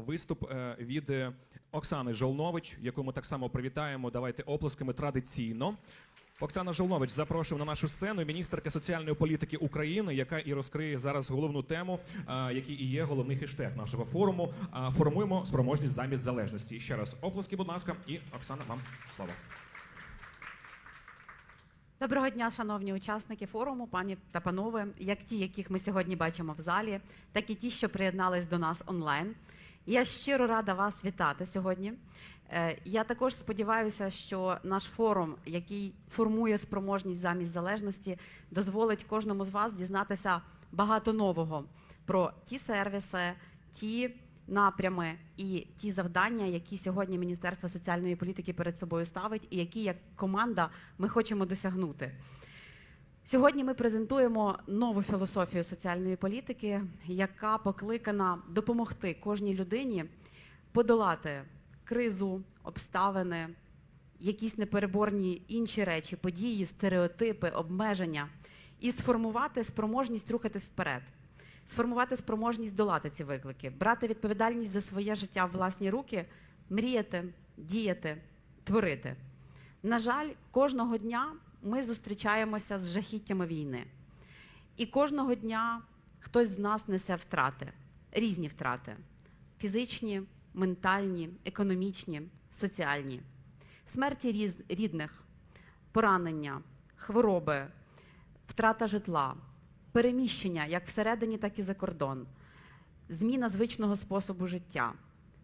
виступ е, від е, Оксани Жолнович, яку ми так само привітаємо. Давайте оплесками традиційно. Оксана Жолнович, запрошуємо на нашу сцену міністерка соціальної політики України, яка і розкриє зараз головну тему, а, який і є головний хештег нашого форуму. Формуємо спроможність замість залежності. Ще раз оплески, будь ласка, і Оксана, вам слово. Доброго дня, шановні учасники форуму, пані та панове, як ті, яких ми сьогодні бачимо в залі, так і ті, що приєднались до нас онлайн. Я щиро рада вас вітати сьогодні. Е, Я також сподіваюся, що наш форум, який формує спроможність замість залежності, дозволить кожному з вас дізнатися багато нового про ті сервіси, ті напрями і ті завдання, які сьогодні Міністерство соціальної політики перед собою ставить, і які як команда ми хочемо досягнути. Сьогодні ми презентуємо нову філософію соціальної політики, яка покликана допомогти кожній людині подолати кризу, обставини, якісь непереборні інші речі, події, стереотипи, обмеження і сформувати спроможність рухатись вперед, сформувати спроможність долати ці виклики, брати відповідальність за своє життя в власні руки, мріяти, діяти, творити. На жаль, кожного дня ми зустрічаємося з жахіттями війни. І кожного дня хтось з нас несе втрати, різні втрати: фізичні, ментальні, економічні, соціальні, смерті рідних, поранення, хвороби, втрата житла, переміщення як всередині, так і за кордон, зміна звичного способу життя,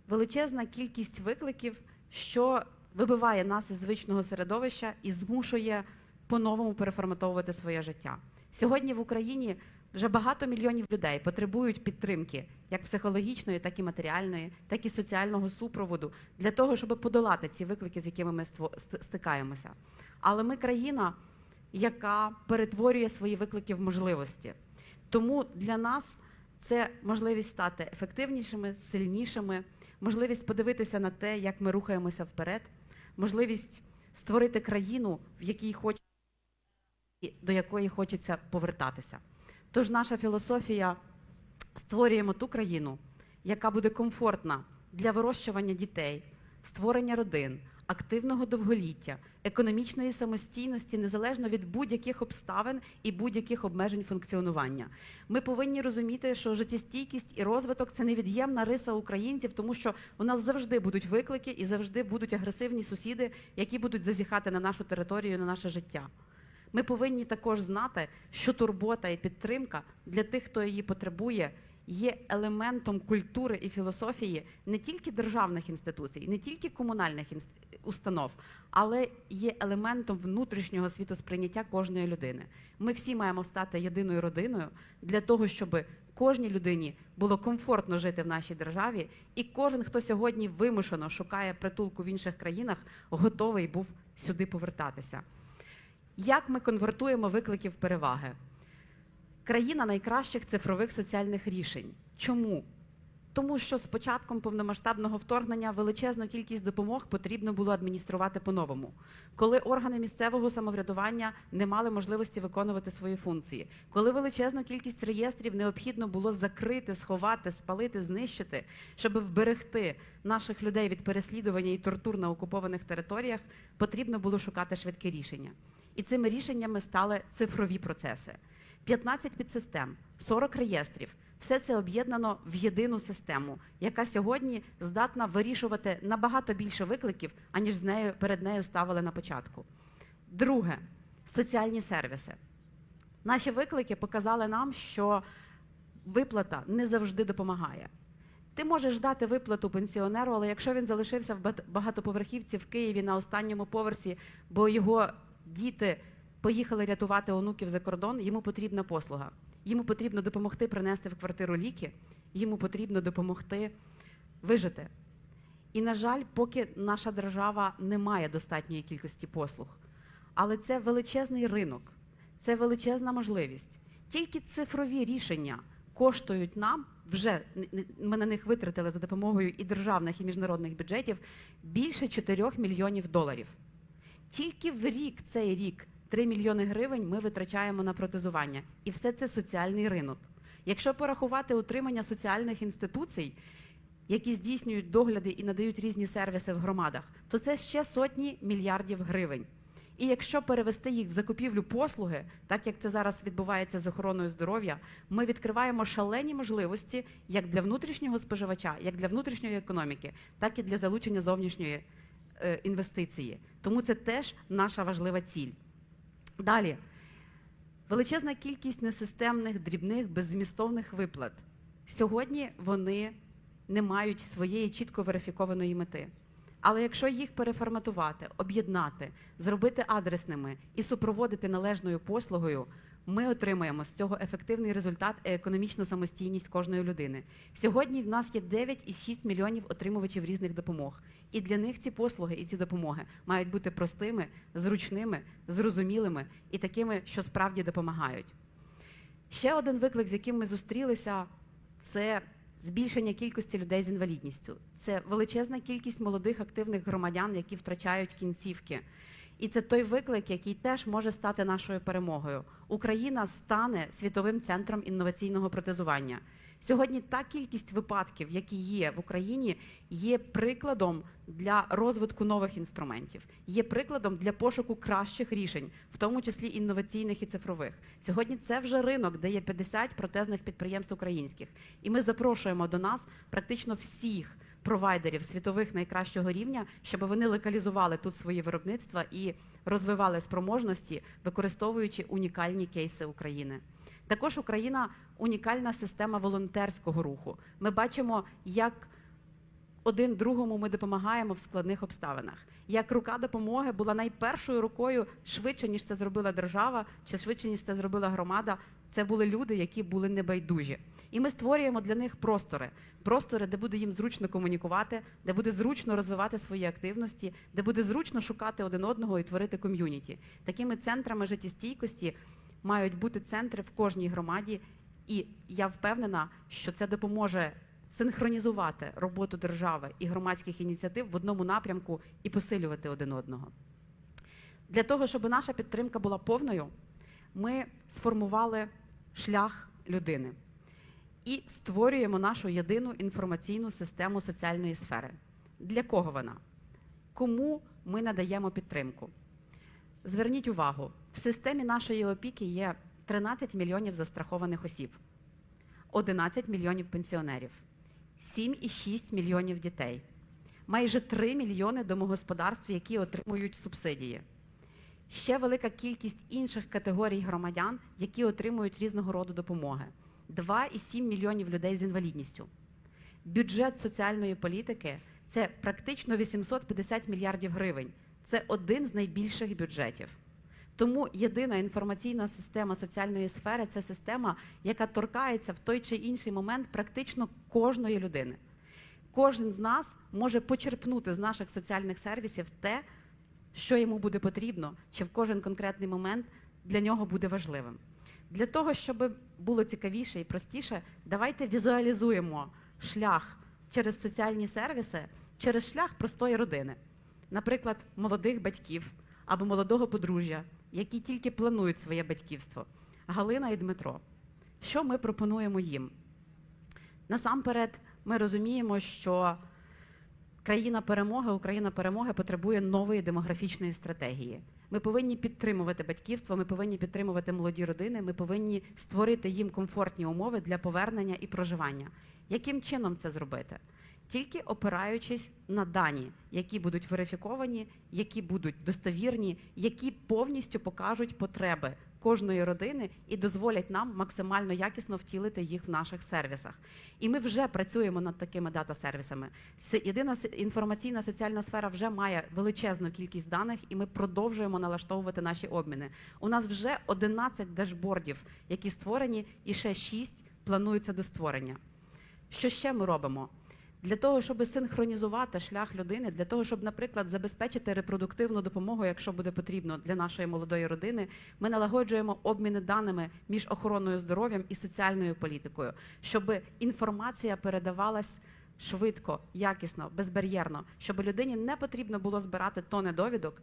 величезна кількість викликів, що вибиває нас із звичного середовища і змушує по-новому переформатовувати своє життя. Сьогодні в Україні вже багато мільйонів людей потребують підтримки, як психологічної, так і матеріальної, так і соціального супроводу для того, щоб подолати ці виклики, з якими ми стикаємося. Але ми країна, яка перетворює свої виклики в можливості. Тому для нас це можливість стати ефективнішими, сильнішими, можливість подивитися на те, як ми рухаємося вперед, можливість створити країну, в якій хоч... до якої хочеться повертатися. Тож наша філософія створюємо ту країну, яка буде комфортна для вирощування дітей, створення родин, активного довголіття, економічної самостійності незалежно від будь-яких обставин і будь-яких обмежень функціонування. Ми повинні розуміти, що життєстійкість і розвиток це невід'ємна риса українців, тому що у нас завжди будуть виклики і завжди будуть агресивні сусіди, які будуть зазіхати на нашу територію, на наше життя. Ми повинні також знати, що турбота і підтримка для тих, хто її потребує, є елементом культури і філософії не тільки державних інституцій, не тільки комунальних установ, але є елементом внутрішнього світосприйняття кожної людини. Ми всі маємо стати єдиною родиною для того, щоб кожній людині було комфортно жити в нашій державі, і кожен, хто сьогодні вимушено шукає притулку в інших країнах, готовий був сюди повертатися. Як ми конвертуємо виклики в переваги? Країна найкращих цифрових соціальних рішень. Чому? Тому що з початком повномасштабного вторгнення величезну кількість допомог потрібно було адмініструвати по-новому, коли органи місцевого самоврядування не мали можливості виконувати свої функції, коли величезну кількість реєстрів необхідно було закрити, сховати, спалити, знищити, щоб вберегти наших людей від переслідування і тортур на окупованих територіях, потрібно було шукати швидке рішення. І цими рішеннями стали цифрові процеси. 15 підсистем, 40 реєстрів. Все це об'єднано в єдину систему, яка сьогодні здатна вирішувати набагато більше викликів, аніж з нею перед нею ставили на початку. Друге соціальні сервіси. Наші виклики показали нам, що виплата не завжди допомагає. Ти можеш дати виплату пенсіонеру, але якщо він залишився в багатоповерхівці в Києві на останньому поверсі, бо його діти поїхали рятувати онуків за кордон, йому потрібна послуга. Йому потрібно допомогти принести в квартиру ліки, йому потрібно допомогти вижити. І, на жаль, поки наша держава не має достатньої кількості послуг. Але це величезний ринок, це величезна можливість. Тільки цифрові рішення коштують нам вже ми на них витратили за допомогою і державних, і міжнародних бюджетів більше 4 мільйонів доларів. Тільки в рік цей рік 3 мільйони гривень ми витрачаємо на протезування, і все це соціальний ринок. Якщо порахувати утримання соціальних інституцій, які здійснюють догляди і надають різні сервіси в громадах, то це ще сотні мільярдів гривень. І якщо перевести їх в закупівлю послуги, так як це зараз відбувається з охороною здоров'я, ми відкриваємо шалені можливості як для внутрішнього споживача, як для внутрішньої економіки, так і для залучення зовнішньої е, інвестиції. Тому це теж наша важлива ціль. Далі величезна кількість несистемних, дрібних, беззмістовних виплат. Сьогодні вони не мають своєї чітко верифікованої мети. Але якщо їх переформатувати, об'єднати, зробити адресними і супроводити належною послугою, ми отримаємо з цього ефективний результат і економічну самостійність кожної людини. Сьогодні в нас є 9,6 мільйонів отримувачів різних допомог. І для них ці послуги і ці допомоги мають бути простими, зручними, зрозумілими і такими, що справді допомагають. Ще один виклик, з яким ми зустрілися, це збільшення кількості людей з інвалідністю. Це величезна кількість молодих активних громадян, які втрачають кінцівки. І це той виклик, який теж може стати нашою перемогою. Україна стане світовим центром інноваційного протезування. Сьогодні та кількість випадків, які є в Україні, є прикладом для розвитку нових інструментів, є прикладом для пошуку кращих рішень, в тому числі інноваційних і цифрових. Сьогодні це вже ринок, де є 50 протезних підприємств українських, і ми запрошуємо до нас практично всіх провайдерів світових найкращого рівня, щоб вони локалізували тут свої виробництва і розвивали спроможності, використовуючи унікальні кейси України. Також Україна унікальна система волонтерського руху. Ми бачимо, як один другому ми допомагаємо в складних обставинах. Як рука допомоги була найпершою рукою швидше, ніж це зробила держава, чи швидше, ніж це зробила громада. Це були люди, які були небайдужі. І ми створюємо для них простори, простори, де буде їм зручно комунікувати, де буде зручно розвивати свої активності, де буде зручно шукати один одного і творити ком'юніті. Такими центрами життєстійкості мають бути центри в кожній громаді, і я впевнена, що це допоможе синхронізувати роботу держави і громадських ініціатив в одному напрямку і посилювати один одного. Для того, щоб наша підтримка була повною, ми сформували шлях людини і створюємо нашу єдину інформаційну систему соціальної сфери. Для кого вона? Кому ми надаємо підтримку? Зверніть увагу, в системі нашої опіки є 13 мільйонів застрахованих осіб, 11 мільйонів пенсіонерів, 7,6 мільйонів дітей, майже 3 мільйони домогосподарств, які отримують субсидії. Ще велика кількість інших категорій громадян, які отримують різного роду допомоги. 2,7 мільйонів людей з інвалідністю. Бюджет соціальної політики це практично 850 мільярдів гривень. Це один з найбільших бюджетів. Тому єдина інформаційна система соціальної сфери це система, яка торкається в той чи інший момент практично кожної людини. Кожен з нас може почерпнути з наших соціальних сервісів те, що йому буде потрібно, чи в кожен конкретний момент для нього буде важливим. Для того, щоб було цікавіше і простіше, давайте візуалізуємо шлях через соціальні сервіси, через шлях простої родини, наприклад, молодих батьків або молодого подружжя, які тільки планують своє батьківство. Галина і Дмитро. Що ми пропонуємо їм? Насамперед, ми розуміємо, що країна перемоги, Україна перемоги потребує нової демографічної стратегії. Ми повинні підтримувати батьківство, ми повинні підтримувати молоді родини, ми повинні створити їм комфортні умови для повернення і проживання. Яким чином це зробити? Тільки опираючись на дані, які будуть верифіковані, які будуть достовірні, які повністю покажуть потреби кожної родини і дозволять нам максимально якісно втілити їх в наших сервісах. І ми вже працюємо над такими дата-сервісами. Єдина інформаційна соціальна сфера вже має величезну кількість даних, і ми продовжуємо налаштовувати наші обміни. У нас вже 11 дашбордів, які створені, і ще 6 плануються до створення. Що ще ми робимо? Для того, щоб синхронізувати шлях людини, для того, щоб, наприклад, забезпечити репродуктивну допомогу, якщо буде потрібно для нашої молодої родини, ми налагоджуємо обміни даними між охороною здоров'ям і соціальною політикою, щоб інформація передавалась швидко, якісно, безбар'єрно, щоб людині не потрібно було збирати тони довідок.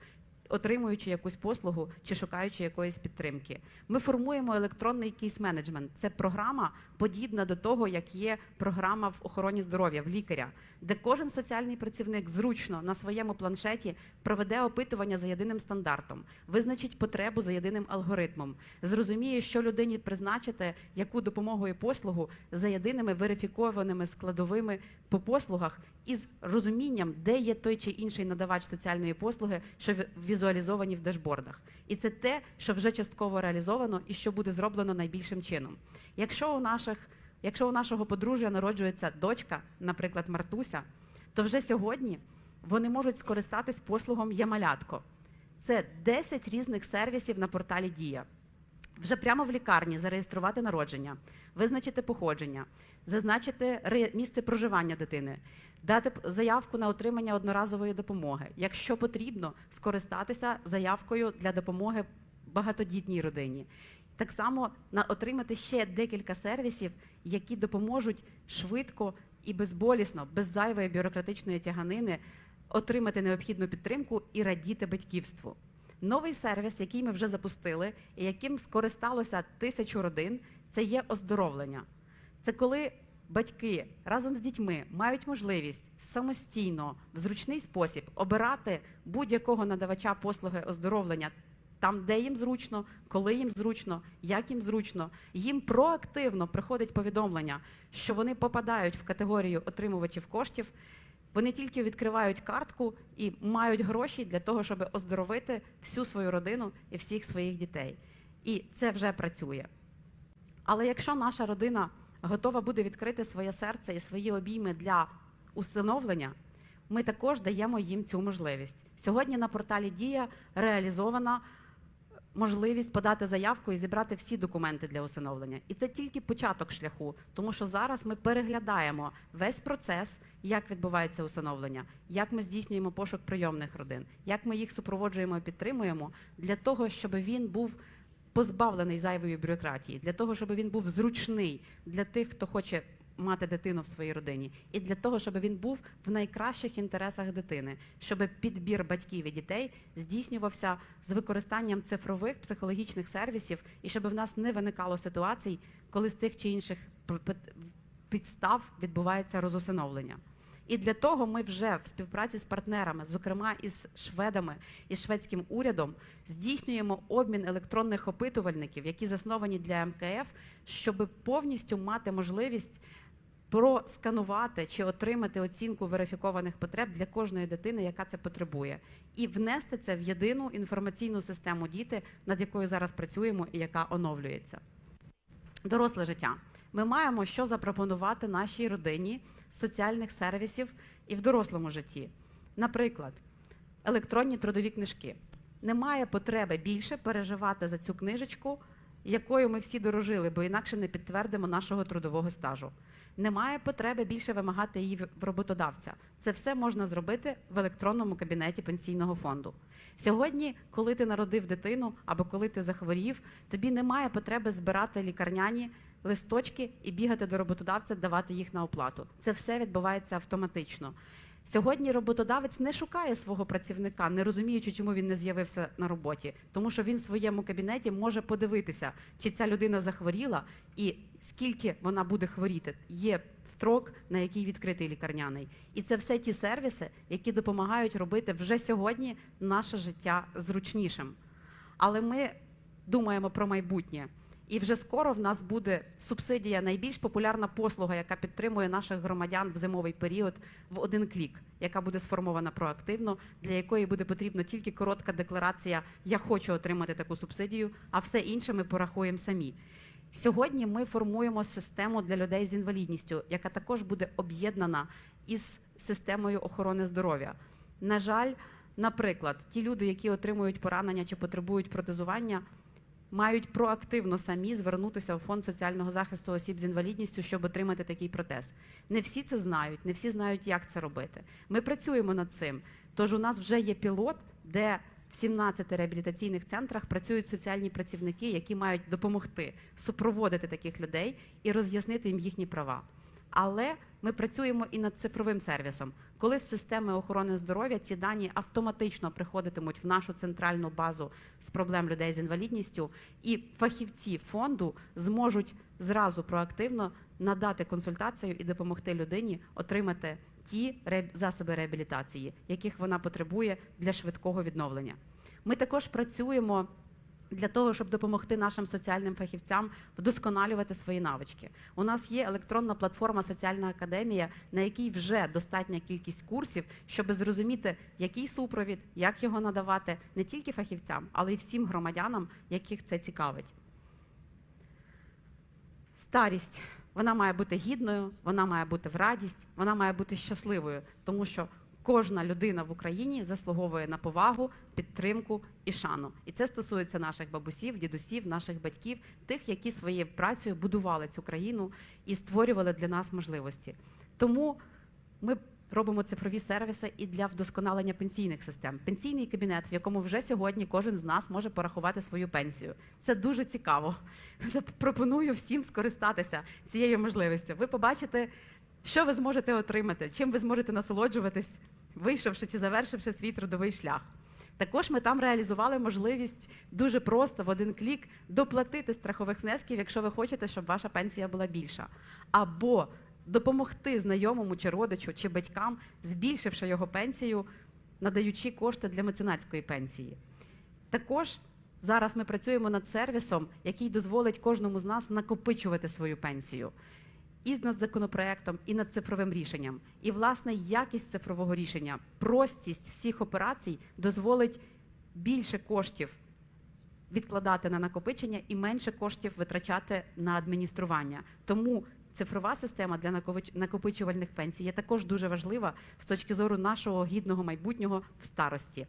Отримуючи якусь послугу чи шукаючи якоїсь підтримки. Ми формуємо електронний кейс-менеджмент. Це програма подібна до того, як є програма в охороні здоров'я в лікаря, де кожен соціальний працівник зручно на своєму планшеті проведе опитування за єдиним стандартом, визначить потребу за єдиним алгоритмом, зрозуміє, що людині призначити, яку допомогу і послугу за єдиними верифікованими складовими по послугах із розумінням, де є той чи інший надавач соціальної послуги, що ві- візуалізовані в дашбордах. І це те, що вже частково реалізовано і що буде зроблено найбільшим чином. Якщо у наших, якщо у нашого подружжя народжується дочка, наприклад, Мартуся, то вже сьогодні вони можуть скористатись послугом Ямалятко. Це 10 різних сервісів на порталі Дія. Вже прямо в лікарні зареєструвати народження, визначити походження, зазначити місце проживання дитини, дати заявку на отримання одноразової допомоги. Якщо потрібно, скористатися заявкою для допомоги багатодітній родині. Так само отримати ще декілька сервісів, які допоможуть швидко і безболісно, без зайвої бюрократичної тяганини отримати необхідну підтримку і радіти батьківству. Новий сервіс, який ми вже запустили, і яким скористалося тисячу родин, це є оздоровлення. Це коли батьки разом з дітьми мають можливість самостійно в зручний спосіб обирати будь-якого надавача послуги оздоровлення там, де їм зручно, коли їм зручно, як їм зручно. Їм проактивно приходить повідомлення, що вони попадають в категорію отримувачів коштів. Вони тільки відкривають картку і мають гроші для того, щоб оздоровити всю свою родину і всіх своїх дітей. І це вже працює. Але якщо наша родина готова буде відкрити своє серце і свої обійми для усиновлення, ми також даємо їм цю можливість. Сьогодні на порталі Дія реалізована можливість подати заявку і зібрати всі документи для усиновлення. І це тільки початок шляху, тому що зараз ми переглядаємо весь процес, як відбувається усиновлення, як ми здійснюємо пошук прийомних родин, як ми їх супроводжуємо і підтримуємо для того, щоб він був позбавлений зайвої бюрократії, для того, щоб він був зручний для тих, хто хоче мати дитину в своїй родині, і для того, щоб він був в найкращих інтересах дитини, щоб підбір батьків і дітей здійснювався з використанням цифрових психологічних сервісів, і щоб в нас не виникало ситуацій, коли з тих чи інших підстав відбувається розусиновлення. І для того ми вже в співпраці з партнерами, зокрема із шведами і шведським урядом, здійснюємо обмін електронних опитувальників, які засновані для МКФ, щоб повністю мати можливість просканувати чи отримати оцінку верифікованих потреб для кожної дитини, яка це потребує, і внести це в єдину інформаційну систему діти, над якою зараз працюємо і яка оновлюється. Доросле життя. Ми маємо що запропонувати нашій родині соціальних сервісів і в дорослому житті. Наприклад, електронні трудові книжки. Немає потреби більше переживати за цю книжечку, якою ми всі дорожили, бо інакше не підтвердимо нашого трудового стажу. Немає потреби більше вимагати її в- роботодавця. Це все можна зробити в електронному кабінеті пенсійного фонду. Сьогодні, коли ти народив дитину або коли ти захворів, тобі немає потреби збирати лікарняні листочки і бігати до роботодавця, давати їх на оплату. Це все відбувається автоматично. Сьогодні роботодавець не шукає свого працівника, не розуміючи, чому він не з'явився на роботі, тому що він в своєму кабінеті може подивитися, чи ця людина захворіла і скільки вона буде хворіти. Є строк, на який відкритий лікарняний. І це все ті сервіси, які допомагають робити вже сьогодні наше життя зручнішим. Але ми думаємо про майбутнє. І вже скоро в нас буде субсидія, найбільш популярна послуга, яка підтримує наших громадян в зимовий період в один клік, яка буде сформована проактивно, для якої буде потрібна тільки коротка декларація Я хочу отримати таку субсидію, а все інше ми порахуємо самі. Сьогодні ми формуємо систему для людей з інвалідністю, яка також буде об'єднана із системою охорони здоров'я. На жаль, наприклад, ті люди, які отримують поранення чи потребують протезування, мають проактивно самі звернутися у фонд соціального захисту осіб з інвалідністю, щоб отримати такий протез. Не всі це знають, не всі знають, як це робити. Ми працюємо над цим. Тож у нас вже є пілот, де в 17 реабілітаційних центрах працюють соціальні працівники, які мають допомогти супроводити таких людей і роз'яснити їм їхні права. Але ми працюємо і над цифровим сервісом. Коли з системи охорони здоров'я ці дані автоматично приходитимуть в нашу центральну базу з проблем людей з інвалідністю, і фахівці фонду зможуть зразу проактивно надати консультацію і допомогти людині отримати ті засоби реабілітації, яких вона потребує для швидкого відновлення. Ми також працюємо для того, щоб допомогти нашим соціальним фахівцям вдосконалювати свої навички. У нас є електронна платформа Соціальна академія, на якій вже достатня кількість курсів, щоб зрозуміти, який супровід, як його надавати не тільки фахівцям, але й всім громадянам, яких це цікавить. Старість вона має бути гідною, вона має бути в радість, вона має бути щасливою, тому що кожна людина в Україні заслуговує на повагу, підтримку і шану. І це стосується наших бабусів, дідусів, наших батьків, тих, які своєю працею будували цю країну і створювали для нас можливості. Тому ми робимо цифрові сервіси і для вдосконалення пенсійних систем. Пенсійний кабінет, в якому вже сьогодні кожен з нас може порахувати свою пенсію. Це дуже цікаво. Пропоную всім скористатися цією можливістю. Ви побачите, що ви зможете отримати, чим ви зможете насолоджуватись, вийшовши чи завершивши свій трудовий шлях. Також ми там реалізували можливість дуже просто в один клік доплатити страхових внесків, якщо ви хочете, щоб ваша пенсія була більша, або допомогти знайомому чи родичу чи батькам, збільшивши його пенсію, надаючи кошти для меценатської пенсії. Також зараз ми працюємо над сервісом, який дозволить кожному з нас накопичувати свою пенсію. І над законопроектом, і над цифровим рішенням. І власне якість цифрового рішення, простість всіх операцій дозволить більше коштів відкладати на накопичення і менше коштів витрачати на адміністрування. Тому цифрова система для накопичувальних пенсій є також дуже важлива з точки зору нашого гідного майбутнього в старості.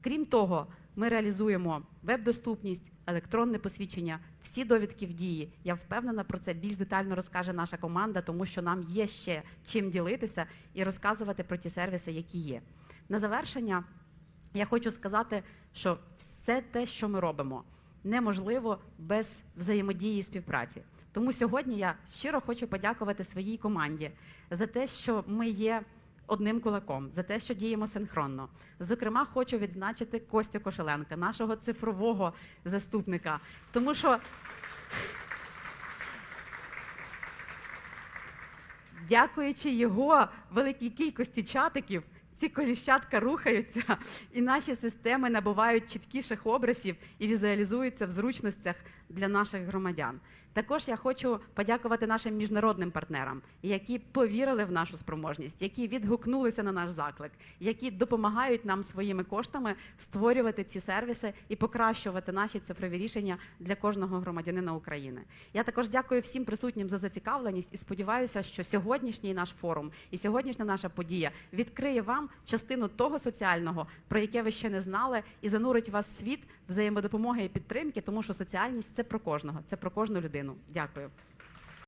Крім того, ми реалізуємо веб-доступність, електронне посвідчення, всі довідки в дії. Я впевнена про це більш детально розкаже наша команда, тому що нам є ще чим ділитися і розказувати про ті сервіси, які є. На завершення я хочу сказати, що все те, що ми робимо, неможливо без взаємодії і співпраці. Тому сьогодні я щиро хочу подякувати своїй команді за те, що ми є одним кулаком, за те, що діємо синхронно. Зокрема, хочу відзначити Костю Кошеленка, нашого цифрового заступника, тому що. Дякуючи його великій кількості чатиків, ці коліщатка рухаються, і наші системи набувають чіткіших образів і візуалізуються в зручностях для наших громадян. Також я хочу подякувати нашим міжнародним партнерам, які повірили в нашу спроможність, які відгукнулися на наш заклик, які допомагають нам своїми коштами створювати ці сервіси і покращувати наші цифрові рішення для кожного громадянина України. Я також дякую всім присутнім за зацікавленість і сподіваюся, що сьогоднішній наш форум і сьогоднішня наша подія відкриє вам частину того соціального, про яке ви ще не знали, і занурить вас світ взаємодопомоги і підтримки, тому що соціальність це про кожного, це про кожну людину. Дякую.